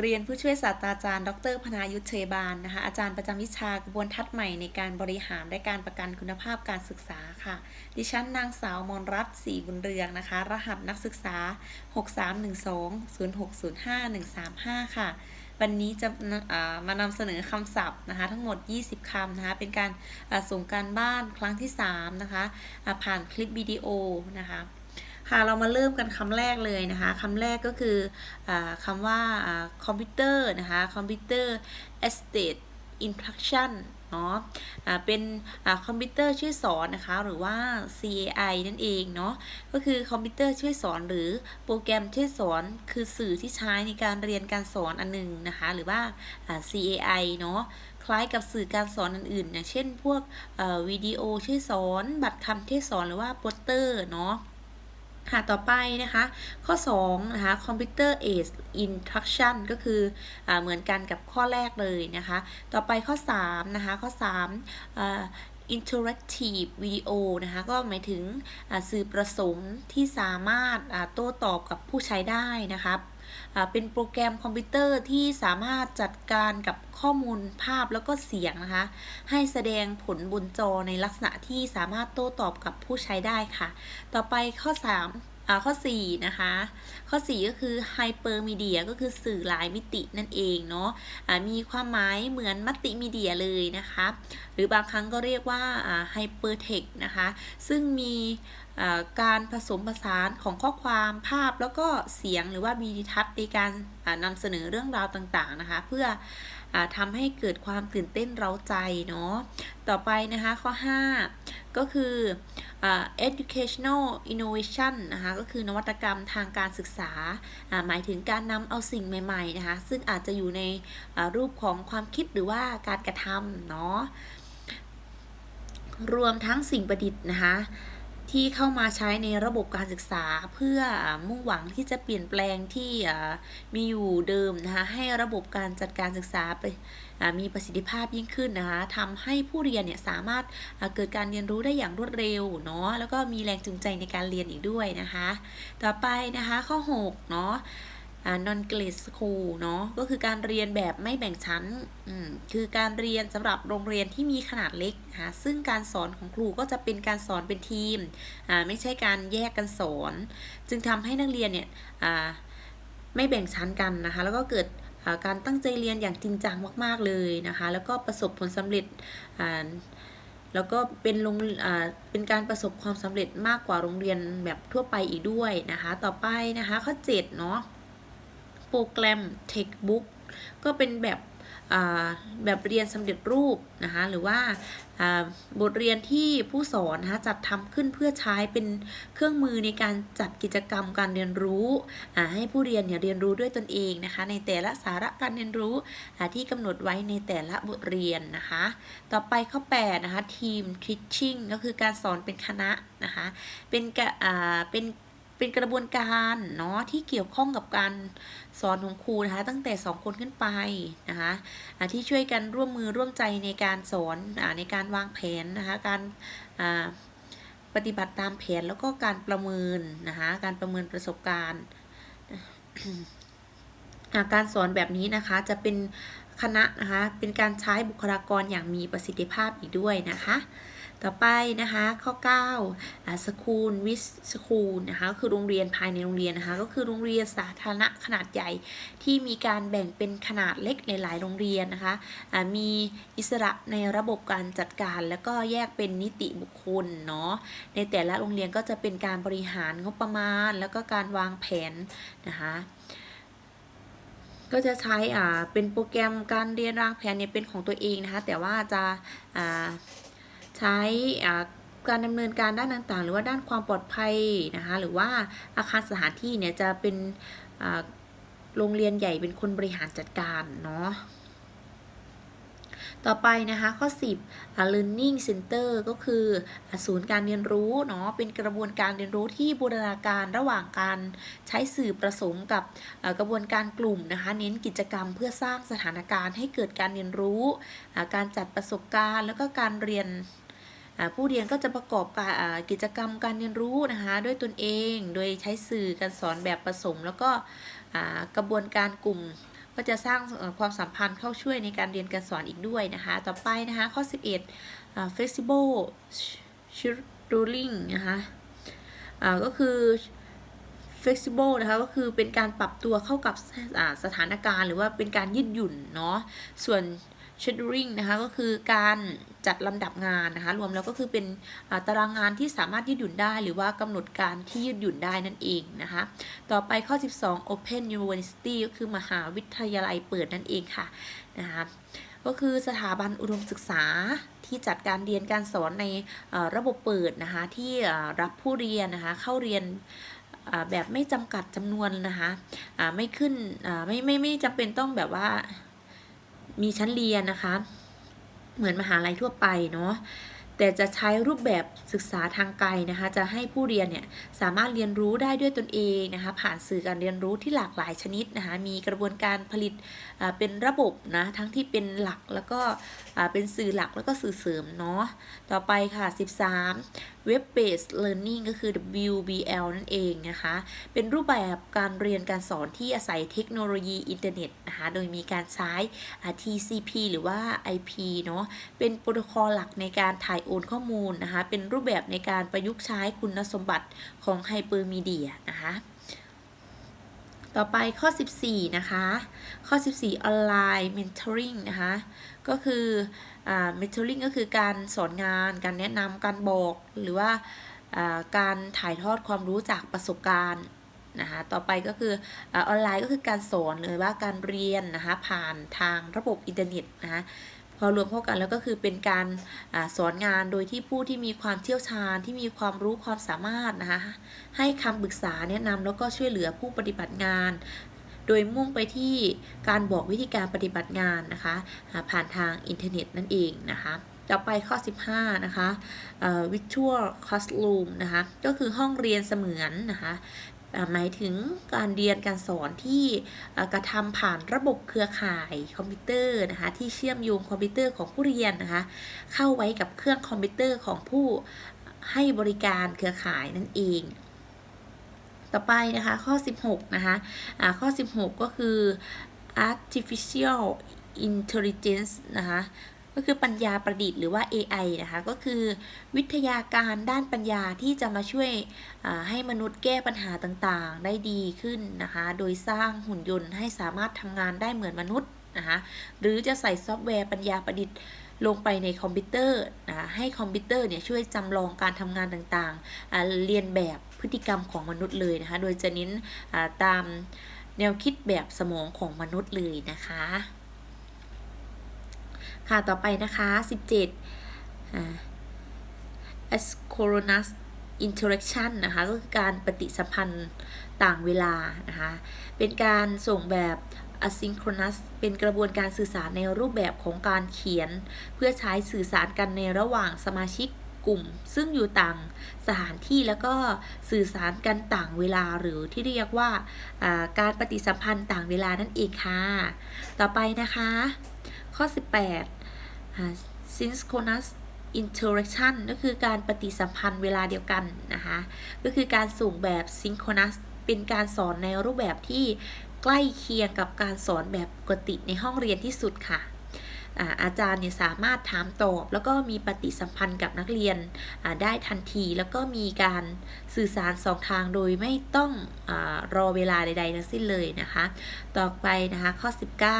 เรียนผู้ช่วยศาสตราจารย์ ดรพนายุทธเชยบานนะคะอาจารย์ประจำวิชากระบวนทัศน์ใหม่ในการบริหารและการประกันคุณภาพการศึกษาค่ะ ดิฉันนางสาวมนรัตน์ศรีบุญเรืองนะคะ รหัสนักศึกษา 63120605135 ค่ะ วันนี้จะมานำเสนอคำศัพท์นะคะ ทั้งหมด 20คำนะคะ เป็นการส่งการบ้านครั้งที่ 3 นะคะผ่านคลิปวิดีโอนะคะ ค่ะเรามาเริ่มกันคำแรกเลยนะคะคำแรกก็คืออคำว่าคอมพิวเตอร์นะคะคอมพิวเตอร์ estate instruction เนาะะเป็นคอมพิวเตอร์ช่วยสอนนะคะหรือว่า CAI นั่นเองเนาะก็คือคอมพิวเตอร์ช่วยสอนหรือโปรแกรมช่วยสอนคือสื่อที่ใช้ในการเรียนการสอนอันหนึ่งนะคะหรือว่า CAI เนาะคล้ายกับสื่อการสอนอื่นๆ อย่างเช่นพวกวิดีโอช่วยสอน บัตรคำช่วยสอนหรือว่าโปสเตอร์เนาะ ค่ะต่อไปนะคะ ข้อ2นะคะ Computer Aid Instruction ก็คืออเหมือนกันกับข้อแรกเลยนะคะ ต่อไปข้อ3นะคะข้อ3อ่า interactive video นะคะ ก็หมายถึงสื่อประสมที่สามารถโต้ตอบกับผู้ใช้ได้นะครับ เป็นโปรแกรมคอมพิวเตอร์ที่สามารถจัดการกับข้อมูลภาพแล้วก็เสียงนะคะ ให้แสดงผลบนจอในลักษณะที่สามารถโต้ตอบกับผู้ใช้ได้ค่ะ ต่อไปข้อ 3 ข้อ 4 นะคะ ข้อ 4 ก็คือไฮเปอร์มีเดียก็คือสื่อหลายมิตินั่นเองเนาะะมีความหมายเหมือนมัลติมีเดียเลยนะคะ หรือบางครั้งก็เรียกว่าไฮเปอร์เทคนะคะ ซึ่งมีการผสมผสานของข้อความภาพแล้วก็เสียงหรือว่ามีทัศน์ในการนำเสนอเรื่องราวต่างๆนะคะ เพื่อ ทำให้เกิดความตื่นเต้นเร้าใจเนาะต่อไปนะคะข้อ 5 ก็คือ educational innovation นะคะก็คือนวัตกรรมทางการศึกษา หมายถึงการนำเอาสิ่งใหม่ๆนะคะซึ่งอาจจะอยู่ในรูปของความคิดหรือว่าการกระทำเนาะรวมทั้งสิ่งประดิษฐ์นะคะ ที่เข้ามาใช้ในระบบการศึกษาเพื่อมุ่งหวังที่จะเปลี่ยนแปลงที่มีอยู่เดิมนะคะให้ระบบการจัดการศึกษาไปมีประสิทธิภาพยิ่งขึ้นนะคะทำให้ผู้เรียนเนี่ยสามารถเกิดการเรียนรู้ได้อย่างรวดเร็วเนาะแล้วก็มีแรงจูงใจในการเรียนอีกด้วยนะคะ ต่อไปนะคะข้อ6เนาะ non grade school เนาะก็คือการเรียนแบบไม่แบ่งชั้นคือการเรียนสำหรับโรงเรียนที่มีขนาดเล็กนะคะซึ่งการสอนของครูก็จะเป็นการสอนเป็นทีมไม่ใช่การแยกกันสอน จึงทำให้นักเรียนเนี่ยไม่แบ่งชั้นกันนะคะแล้วก็เกิดการตั้งใจเรียนอย่างจริงจังมาก ๆเลยนะคะแล้วก็ประสบผลสำเร็จแล้วก็เป็นโรงเป็นการประสบความสำเร็จมากกว่าโรงเรียนแบบทั่วไปอีกด้วยนะคะ ต่อไปนะคะข้อ7เนาะ โปรแกรม Textbook ก็เป็นแบบแบบเรียนสำเร็จรูปนะคะหรือว่าบทเรียนที่ผู้สอนนะคะจัดทำขึ้นเพื่อใช้เป็นเครื่องมือในการจัดกิจกรรมการเรียนรู้ให้ผู้เรียนเนี่ยเรียนรู้ด้วยตนเองนะคะในแต่ละสาระการเรียนรู้ที่กำหนดไว้ในแต่ละบทเรียนนะคะต่อไปข้อ8นะคะทีม teaching ก็คือการสอนเป็นคณะนะคะเป็นกเป็น เป็นกระบวนการเนาะที่เกี่ยวข้องกับการสอนของครูนะคะ ตั้งแต่ 2 คนขึ้นไปนะคะที่ช่วยกันร่วมมือร่วมใจในการสอนอในการวางแผนนะคะการปฏิบัติตามแผนแล้วก็การประเมินนะคะการประเมินประสบการณ์การสอนแบบนี้นะคะจะเป็นคณะนะคะเป็นการใช้บุคลากรอย่างมีประสิทธิภาพอีกด้วยนะคะ ต่อไปนะคะ ข้อ9สคูลวิสสคูลนะคะก็คือโรงเรียนภายในโรงเรียนนะคะ ก็คือโรงเรียนสาธารณะขนาดใหญ่ที่มีการแบ่งเป็นขนาดเล็กในหลายโรงเรียนนะคะมีอิสระในระบบการจัดการ แล้วก็แยกเป็นนิติบุคคลเนาะในแต่ละโรงเรียนก็จะเป็นการบริหารงบประมาณ แล้วก็การวางแผนนะคะก็จะใช้อ่าเป็นโปรแกรมการเรียนวางแผนเนี่ยเป็นของตัวเองนะคะ แต่ว่าจะอ่า ช้การดำเนินการด้านต่างๆ หรือว่าด้านความปลอดภัยนะคะหรือว่าอาคารสถานที่เนี่ยจะเป็นโรงเรียนใหญ่เป็นคนบริหารจัดการเนาะต่อไปนะคะข้อ 10 learning center ก็คือศูนย์การเรียนรู้เนาะเป็นกระบวนการเรียนรู้ที่บูรณาการระหว่างการใช้สื่อประสมกับกระบวนการกลุ่มนะคะเน้นกิจกรรมเพื่อสร้างสถานการณ์ให้เกิดการเรียนรู้ การจัดประสบการณ์ แล้วก็การเรียน ผู้เรียนก็จะประกอบการกิจกรรมการเรียนรู้นะคะด้วยตนเอง โดยใช้สื่อการสอนแบบผสม แล้วก็กระบวนการกลุ่มก็จะสร้างความสัมพันธ์เข้าช่วยในการเรียนการสอนอีกด้วยนะคะ ต่อไปนะคะข้อ 11อ่า flexible scheduling นะคะก็คือ flexible นะคะก็คือเป็นการปรับตัวเข้ากับสถานการณ์ หรือว่าเป็นการยืดหยุ่นเนาะส่วน scheduling นะคะก็คือการจัดลำดับงานนะคะรวมแล้วก็คือเป็นตารางงานที่สามารถยืดหยุ่นได้ หรือว่ากำหนดการที่ยืดหยุ่นได้นั่นเองนะคะต่อไปข้อ 12 open university ก็คือมหาวิทยาลัยเปิดนั่นเองค่ะนะคะก็คือสถาบันอุดมศึกษาที่จัดการเรียนการสอนในระบบเปิดนะคะที่รับผู้เรียนนะคะเข้าเรียนแบบไม่จำกัดจำนวนนะคะไม่ขึ้นไม่ไม่ไม่จำเป็นต้องแบบว่า มีชั้นเรียนนะคะ เหมือนมหาลัยทั่วไปเนาะแต่จะใช้รูปแบบศึกษาทางไกลนะคะ จะให้ผู้เรียนเนี่ยสามารถเรียนรู้ได้ด้วยตนเองนะคะ ผ่านสื่อการเรียนรู้ที่หลากหลายชนิดนะคะ มีกระบวนการผลิตเป็นระบบนะทั้งที่เป็นหลักแล้วก็เป็นสื่อหลักแล้วก็สื่อเสริมเนาะต่อไปค่ะ 13 Web Based Learning ก็คือ WBL นั่นเองนะคะ เป็นรูปแบบการเรียนการสอนที่อาศัยเทคโนโลยีอินเทอร์เน็ตนะคะ โดยมีการใช้ TCP หรือว่า IP เนาะ เป็นโปรโตคอลหลักในการถ่ายโอนข้อมูลนะคะ เป็นรูปแบบในการประยุกต์ใช้คุณสมบัติของไฮเปอร์มีเดียนะคะ ต่อไปข้อ 14 นะคะ ข้อ 14 Online Mentoring นะคะ ก็คืออ่า mentoring ก็คือการสอนงาน การแนะนำ การบอก หรือว่าการถ่ายทอดความรู้จากประสบการณ์นะคะ ต่อไปก็คือออนไลน์ก็คือการสอนหรือว่าการเรียนนะคะผ่านทางระบบอินเทอร์เน็ตนะคะ อรวมเข้ากันแล้วก็คือเป็นการอสอนงานโดยที่ผู้ที่มีความเชี่ยวชาญที่มีความรู้ความสามารถนะคะให้คำปรึกษาแนะนำแล้วก็ช่วยเหลือผู้ปฏิบัติงาน โดยมุ่งไปที่การบอกวิธีการปฏิบัติงานนะคะผ่านทางอินเทอร์เน็ตนั่นเองนะคะต่อไปข้อ 15 นะคะ virtual classroom นะคะ ก็คือห้องเรียนเสมือนนะคะ หมายถึงการเรียนการสอนที่กระทำผ่านระบบเครือข่ายคอมพิวเตอร์นะคะที่เชื่อมโยงคอมพิวเตอร์ของผู้เรียนนะคะเข้าไว้กับเครื่องคอมพิวเตอร์ของผู้ให้บริการเครือข่ายนั่นเองต่อไปนะคะข้อ 16 นะคะอ่าข้อ 16 ก็คือ artificial intelligence นะคะ ก็คือปัญญาประดิษฐ์หรือว่า AI นะคะ ก็คือวิทยาการด้านปัญญาที่จะมาช่วยให้มนุษย์แก้ปัญหาต่างๆ ได้ดีขึ้นนะคะ โดยสร้างหุ่นยนต์ให้สามารถทำงานได้เหมือนมนุษย์นะคะหรือจะใส่ซอฟต์แวร์ปัญญาประดิษฐ์ลงไปในคอมพิวเตอร์นะะให้คอมพิวเตอร์เนี่ยช่วยจำลองการทำงานต่างๆ เรียนแบบพฤติกรรมของมนุษย์เลยนะคะ โดยจะเน้นตามแนวคิดแบบสมองของมนุษย์เลยนะคะ ค่ะต่อไปนะคะ 17อ่า asynchronous interaction นะคะ ก็คือการปฏิสัมพันธ์ต่างเวลานะคะ เป็นการส่งแบบ asynchronous เป็นกระบวนการสื่อสารในรูปแบบของการเขียน เพื่อใช้สื่อสารกันในระหว่างสมาชิกกลุ่ม ซึ่งอยู่ต่างสถานที่แล้วก็สื่อสารกันต่างเวลาหรือที่เรียกว่าอ่าการปฏิสัมพันธ์ต่างเวลานั่นเองค่ะ ต่อไปนะคะ ข้อ 18 synchronous interaction ก็คือการปฏิสัมพันธ์เวลาเดียวกันนะคะ ก็คือการส่งแบบ synchronous เป็นการสอนในรูปแบบที่ใกล้เคียงกับการสอนแบบปกติในห้องเรียนที่สุดค่ะอาจารย์เนี่ยสามารถถามตอบ แล้วก็มีปฏิสัมพันธ์กับนักเรียนได้ทันที แล้วก็มีการสื่อสารสองทางโดยไม่ต้องอรอเวลาใดๆทั้งสิ้นเลยนะคะ ต่อไปนะคะข้อ 19อ่า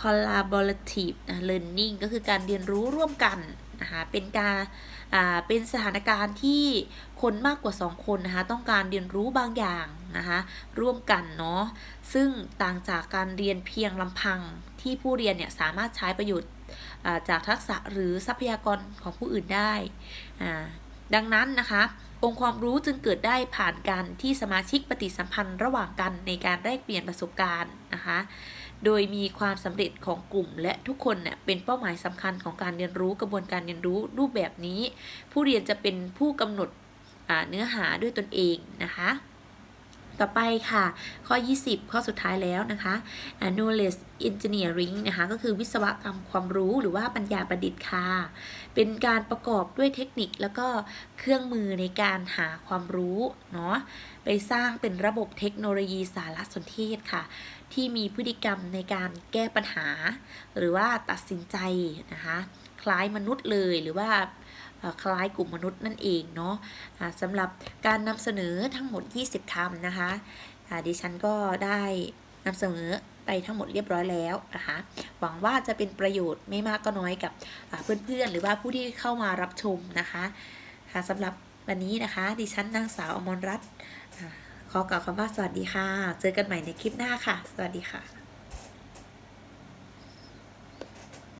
collaborative learning ก็คือการเรียนรู้ร่วมกันนะคะเป็นการเป็นสถานการณ์ที่คนมากกว่า 2 คนนะคะต้องการเรียนรู้บางอย่างนะคะร่วมกันเนาะซึ่งต่างจากการเรียนเพียงลำพังที่ผู้เรียนเนี่ยสามารถใช้ประโยชน์จากทักษะหรือทรัพยากรของผู้อื่นได้ ดังนั้นนะคะองค์ความรู้จึงเกิดได้ผ่านการที่สมาชิกปฏิสัมพันธ์ระหว่างกันในการแลกเปลี่ยนประสบการณ์นะคะ โดยมีความสำเร็จของกลุ่ม และทุกคนเนี่ยเป็นเป้าหมายสำคัญของการเรียนรู้กระบวนการเรียนรู้รูปแบบนี้ ผู้เรียนจะเป็นผู้กำหนดเนื้อหาด้วยตนเองนะคะ ต่อไปค่ะ ข้อ 20 ข้อสุดท้ายแล้วนะคะอ่า knowledge engineering นะคะก็คือวิศวกรรมความรู้หรือว่าปัญญาประดิษฐ์ค่ะ เป็นการประกอบด้วยเทคนิคแล้วก็เครื่องมือในการหาความรู้เนาะไปสร้างเป็นระบบเทคโนโลยีสารสนเทศค่ะ ที่มีพฤติกรรมในการแก้ปัญหา หรือว่าตัดสินใจนะคะ คล้ายมนุษย์เลยหรือว่า คล้ายกลุ่มมนุษย์นั่นเองเนาะสำหรับการนำเสนอทั้งหมด 20คำนะคะดิฉันก็ได้นำเสนอไปทั้งหมดเรียบร้อยแล้วนะคะหวังว่าจะเป็นประโยชน์ไม่มากก็น้อยกับเพื่อนๆ หรือว่าผู้ที่เข้ามารับชมนะคะค่ะสำหรับวันนี้นะคะ ดิฉันนางสาวอมรรัตน์ขอกล่าวคำว่าสวัสดีค่ะ เจอกันใหม่ในคลิปหน้าค่ะ สวัสดีค่ะ